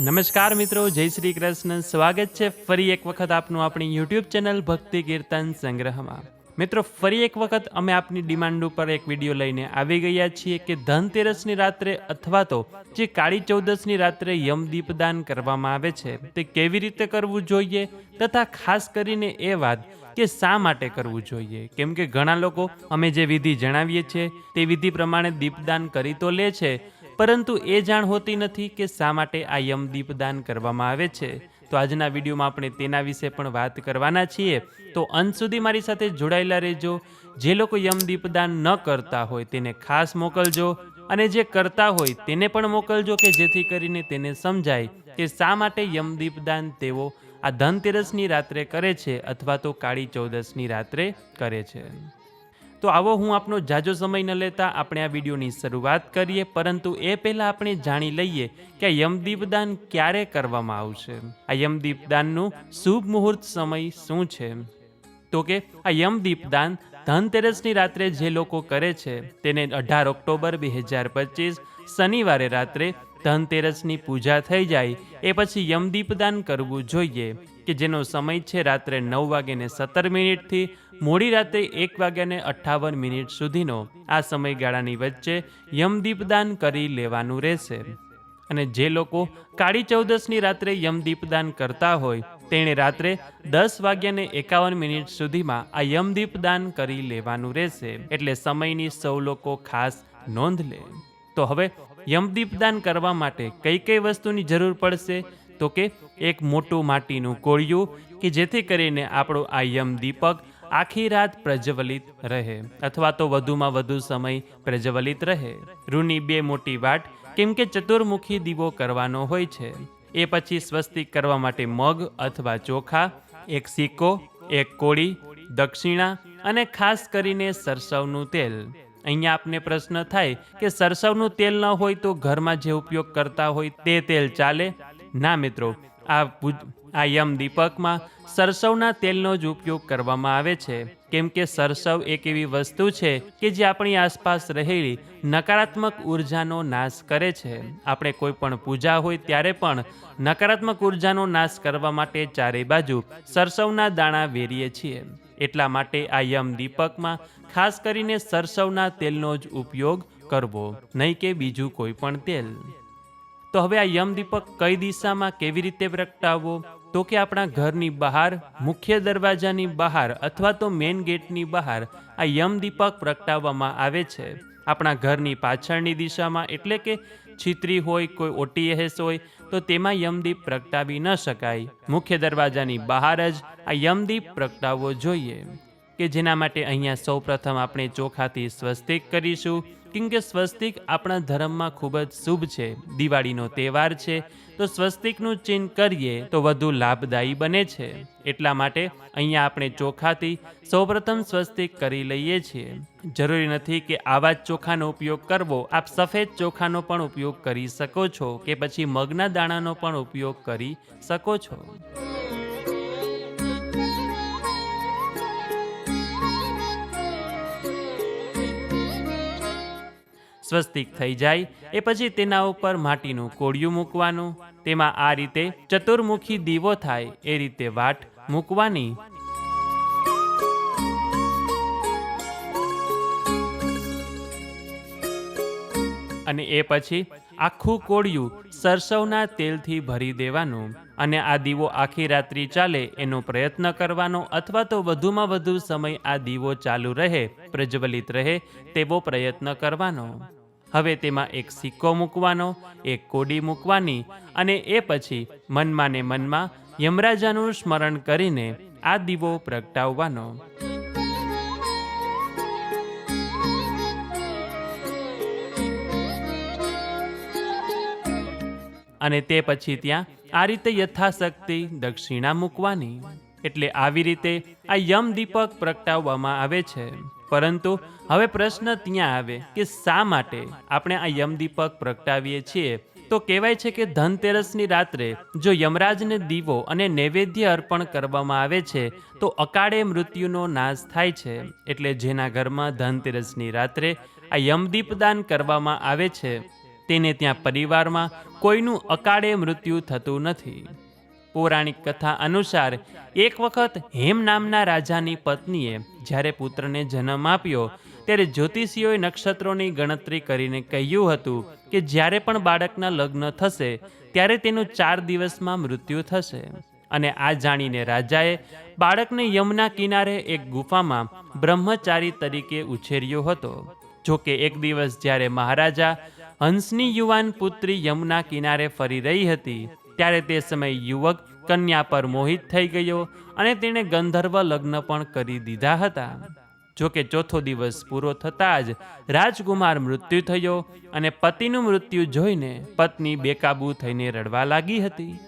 નમસ્કાર મિત્રો, જય શ્રી કૃષ્ણ. સ્વાગત છે ફરી એક વખત આપનું આપણી યુટ્યુબ ચેનલ ભક્તિ કીર્તન સંગ્રહમાં. મિત્રો, ફરી એક વખત અમે આપની ડિમાન્ડ ઉપર એક વીડિયો લઈને આવી ગયા છીએ કે ધનતેરસની રાત્રે અથવા તો જે કાળી ચૌદસની રાત્રે યમદીપ દાન કરવામાં આવે છે, તે કેવી રીતે કરવું જોઈએ તથા ખાસ કરીને એ વાત કે શા માટે કરવું જોઈએ? કેમ કે ઘણા લોકો અમે જે વિધિ જણાવીએ છીએ, તે વિધિ પ્રમાણે દીપદાન કરી તો લે છે પરંતુ એ જાણ હોતી નથી કે શા માટે આ યમદીપ દાન કરવામાં આવે છે. તો આજના વિડીયોમાં આપણે તેના વિશે પણ વાત કરવાના છીએ. તો અંત સુધી મારી સાથે જોડાયેલા રહેજો. જે લોકો યમદીપ દાન ન કરતા હોય તેને ખાસ મોકલજો અને જે કરતા હોય તેને પણ મોકલજો કે જેથી કરીને તેને સમજાય કે શા માટે યમદીપ દાન તેઓ આ ધનતેરસની રાત્રે કરે છે અથવા તો કાળી ચૌદસની રાત્રે કરે છે. તો આવો હું આપનો જાજો સમય ન લેતા આપણે આ વિડીયોની શરૂઆત કરીએ, પરંતુ એ પહેલાં આપણે જાણી લઈએ કે આ યમદીપદાન ક્યારે કરવામાં આવશે. આ યમદીપદાનનું શુભ મુહૂર્ત સમય શું છે? તો કે આ યમદીપદાન ધનતેરસની રાત્રે જે લોકો કરે છે, તેને અઢાર ઓક્ટોબર બે હજાર પચીસ શનિવારે રાત્રે ધનતેરસની પૂજા થઈ જાય, એ પછી યમદીપદાન કરવું જોઈએ, કે જેનો સમય છે રાત્રે નવ વાગ્યાને સત્તર મિનિટથી, મોડી રાત્રે એક વાગ્યાને અઠ્ઠાવન મિનિટ સુધીનો. આ સમયગાળાની વચ્ચે યમદીપદાન કરી લેવાનું રહેશે. અને જે લોકો કાળી ચૌદસની રાત્રે યમદીપદાન કરતા હોય, તેણે રાત્રે દસ વાગ્યાને એકાવન મિનિટ સુધીમાં આ યમદીપદાન કરી લેવાનું રહેશે. એટલે સમયની સૌ લોકો ખાસ નોંધ લે. તો હવે યમદીપદાન કરવા માટે કઈ કઈ વસ્તુની જરૂર પડશે? તો કે એક મોટું માટીનું કોળિયું કે જેથી કરીને આપણો આ યમદીપક આખી રાત પ્રજ્વલિત રહે અથવા તો વધુમાં વધુ સમય પ્રજ્વલિત રહે. રૂની બે મોટી વાટ, કેમ કે ચતુર્મુખી દીવો કરવાનો હોય છે. એ પછી સ્વસ્તિક કરવા માટે મગ અથવા ચોખા, એક સિક્કો, એક કોળી, દક્ષિણા અને ખાસ કરીને સરસવનું તેલ. અહીંયા આપને પ્રશ્ન થાય કે સરસવનું તેલ ન હોય તો ઘરમાં જે ઉપયોગ કરતા હોય તે તેલ ચાલે? ના મિત્રો, આ આ યમ દીપકમાં સરસવના તેલનો જ ઉપયોગ કરવામાં આવે છે. કેમ કે સરસવ એક એવી વસ્તુ છે કે જે આપણી આસપાસ રહેલી નકારાત્મક ઉર્જાનો નાશ કરે છે. આપણે કોઈ પણ પૂજા હોય ત્યારે પણ નકારાત્મક ઉર્જાનો નાશ કરવા માટે ચારે બાજુ સરસવના દાણા વેરીએ છીએ. એટલા માટે આ યમ દીપકમાં ખાસ કરીને સરસવના તેલનો જ ઉપયોગ કરવો, નહીં કે બીજું કોઈ પણ તેલ. તો હવે આ યમદીપક કઈ દિશામાં કેવી રીતે પ્રગટાવવો? તો કે આપણા ઘરની બહાર, મુખ્ય દરવાજાની બહાર અથવા તો મેઇન ગેટની બહાર આ યમદીપક પ્રગટાવવામાં આવે છે. આપણા ઘરની પાછળની દિશામાં એટલે કે છીતરી હોય, કોઈ ઓટીએસ હોય, તો તેમાં યમદીપ પ્રગટાવી ન શકાય. મુખ્ય દરવાજાની બહાર જ આ યમદીપ પ્રગટાવવો જોઈએ. કે જેના માટે અહીંયા સૌ પ્રથમ આપણે ચોખાથી સ્વસ્તિક કરીશું. કેમ કે સ્વસ્તિક આપણા ધર્મમાં ખૂબ જ શુભ છે. દિવાળીનો તહેવાર છે. તો સ્વસ્તિકનું ચિહ્ન કરીએ તો વધુ લાભદાયી બને છે. એટલા માટે અહીંયા આપણે ચોખાથી સૌપ્રથમ સ્વસ્તિક કરી લઈએ છીએ. જરૂરી નથી કે આવા જ ચોખાનો ઉપયોગ કરવો. આપ સફેદ ચોખાનો પણ ઉપયોગ કરી શકો છો કે પછી મગના દાણાનો પણ ઉપયોગ કરી શકો છો. સ્વસ્તિક થઈ જાય, એ પછી તેના ઉપર માટીનું કોળિયું મૂકવાનું, તેમાં આ રીતે ચતુર્મુખી દીવો થાય, એ રીતે વાટ મૂકવાની. અને એ પછી આખું કોળિયું સરસવના તેલથી ભરી દેવાનું અને આ દીવો આખી રાત્રિ ચાલે એનો પ્રયત્ન કરવાનો અથવા તો વધુમાં વધુ સમય આ દીવો ચાલુ રહે, પ્રજ્વલિત રહે તેવો પ્રયત્ન કરવાનો. હવે તેમાં એક સિક્કો મૂકવાનો, એક કોડી મૂકવાની અને એ પછી મનમાં ને મનમાં યમરાજાનું સ્મરણ કરીને આ દીવો પ્રગટાવવાનો. અને તે પછી ત્યાં આ રીતે યથાશક્તિ દક્ષિણા મૂકવાની. એટલે આવી રીતે આ યમ દીપક પ્રગટાવવામાં આવે છે. પરંતુ હવે પ્રશ્ન ત્યાં આવે કે શા માટે આપણે આ યમ દીપક પ્રગટાવીએ છીએ? તો કહેવાય છે કે ધનતેરસની રાત્રે જો યમરાજને દીવો અને નૈવેદ્ય અર્પણ કરવામાં આવે છે, તો અકાળે મૃત્યુનો નાશ થાય છે. એટલે જેના ઘરમાં ધનતેરસની રાત્રે આ યમદીપ દાન કરવામાં આવે છે. તેને ત્યાં પરિવારમાં કોઈનું અકાળે મૃત્યુ થતું નથી. પૌરાણિક કથા અનુસાર, એક વખત હેમ નામના રાજાની પત્નીએ જ્યારે પુત્રને જન્મ આપ્યો, ત્યારે જ્યોતિષીઓએ નક્ષત્રોની ગણતરી કરીને કહ્યું હતું કે જ્યારે પણ બાળકના લગ્ન થશે, ત્યારે તેનું ચાર દિવસમાં મૃત્યુ થશે. અને આ જાણીને રાજાએ બાળકને યમના કિનારે એક ગુફામાં બ્રહ્મચારી તરીકે ઉછેર્યો હતો. જોકે એક દિવસ જ્યારે મહારાજા હંસની યુવાન પુત્રી યમુના કિનારે ફરી રહી હતી. ત્યારે તે સમયે યુવક કન્યા પર મોહિત થઈ ગયો અને તેણે ગંધર્વ લગ્ન પણ કરી દીધા હતા. જોકે ચોથો દિવસ પૂરો થતાં જ રાજકુમાર મૃત્યુ થયો અને પતિનું મૃત્યુ જોઈને પત્ની બેકાબૂ થઈને રડવા લાગી હતી.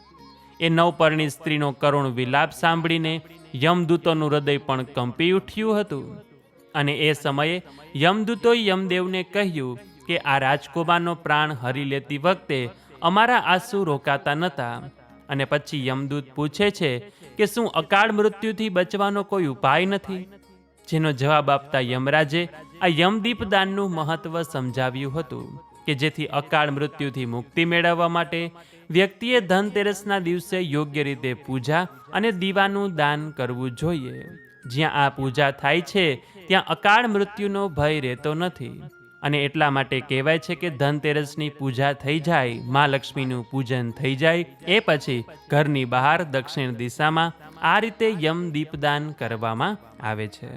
એ નવપર્ણી સ્ત્રીનો કરુણ વિલાપ સાંભળીને યમદૂતોનું હૃદય પણ કંપી ઉઠ્યું હતું. અને એ સમયે યમદૂતોએ યમદેવને કહ્યું કે આ રાજકુમારનો પ્રાણ હરી લેતી વખતે અમારા આંસુ રોકાતા નહોતા અને પછી યમદૂત પૂછે છે કે શું અકાળ મૃત્યુથી બચવાનો કોઈ ઉપાય નથી? જેનો જવાબ આપતા યમરાજે આ યમદીપદાનનું મહત્વ સમજાવ્યું હતું કે જેથી અકાળ મૃત્યુથી મુક્તિ મેળવવા માટે વ્યક્તિએ ધનતેરસના દિવસે યોગ્ય રીતે પૂજા અને દીવાનું દાન કરવું જોઈએ. જ્યાં આ પૂજા થાય છે, ત્યાં અકાળ મૃત્યુનો ભય રહેતો નથી. અને એટલા માટે કહેવાય છે કે ધનતેરસની પૂજા થઈ જાય, મા લક્ષ્મીનું પૂજન થઈ જાય, એ પછી ઘરની બહાર દક્ષિણ દિશામાં આ રીતે યમ દીપદાન કરવામાં આવે છે.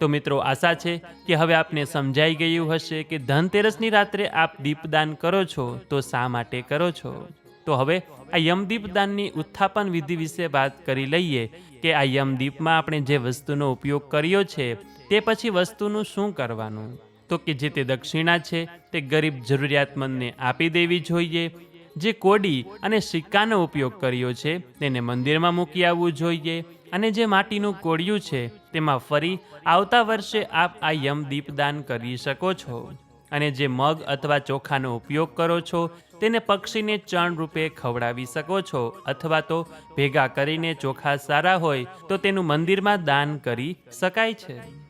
તો મિત્રો આશા છે કે હવે આપને સમજાઈ ગયું હશે કે ધનતેરસની રાત્રે આપ દીપદાન કરો છો તો શા માટે કરો છો? તો હવે આ યમદીપદાનની ઉત્થાપન વિધિ વિશે વાત કરી લઈએ કે આ યમદીપમાં આપણે જે વસ્તુનો ઉપયોગ કર્યો છે તે પછી વસ્તુનું શું કરવાનું? તો કે જે તે દક્ષિણા છે, તે ગરીબ જરૂરિયાતમંદને આપી દેવી જોઈએ. જે કોડી અને સિક્કાનો ઉપયોગ કર્યો છે, તેને મંદિરમાં મૂકી આવવું જોઈએ. અને જે માટીનું કોડિયું છે, તેમાં ફરી આવતા વર્ષે આપ આ યમ દીપદાન કરી શકો છો. અને જે મગ અથવા ચોખાનો ઉપયોગ કરો છો, તેને પક્ષીને ચણ રૂપે ખવડાવી શકો છો. અથવા તો ભેગા કરીને ચોખા સારા હોય, તો તેનું મંદિરમાં દાન કરી શકાય છે.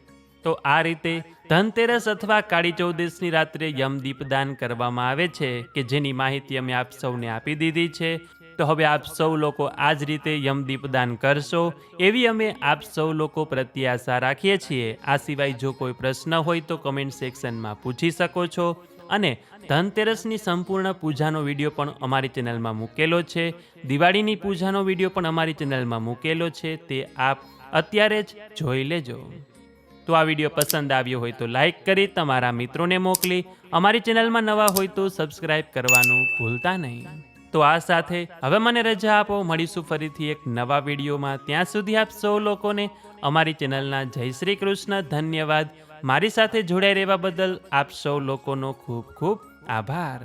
તો આ રીતે ધનતેરસ અથવા કાળી ચૌદસની રાત્રે યમદીપદાન કરવામાં આવે છે કે જેની માહિતી અમે આપ સૌને આપી દીધી છે. તો હવે આપ સૌ લોકો આ જ રીતે યમદીપદાન કરશો એવી અમે આપ સૌ લોકો પ્રત્યે આશા રાખીએ છીએ. આ સિવાય જો કોઈ પ્રશ્ન હોય તો કમેન્ટ સેક્શનમાં પૂછી શકો છો અને ધનતેરસની સંપૂર્ણ પૂજાનો વીડિયો પણ અમારી ચેનલમાં મૂકેલો છે. દિવાળીની પૂજાનો વીડિયો પણ અમારી ચેનલમાં મૂકેલો છે. તે આપ અત્યારે જ જોઈ લેજો. તો આ વીડિયો પસંદ આવ્યો હોય તો લાઈક કરી, તમારા મિત્રોને મોકલી, અમારી ચેનલમાં નવા હોય તો સબસ્ક્રાઈબ કરવાનું ભૂલતા નહીં. તો આ સાથે હવે મને રજા આપો, મળીશું ફરીથી એક નવા વિડીયોમાં. ત્યાં સુધી આપ સૌ લોકોને અમારી ચેનલના જય શ્રી કૃષ્ણ ધન્યવાદ. મારી સાથે જોડાઈ રહેવા બદલ આપ સૌ લોકોનો ખૂબ ખૂબ આભાર.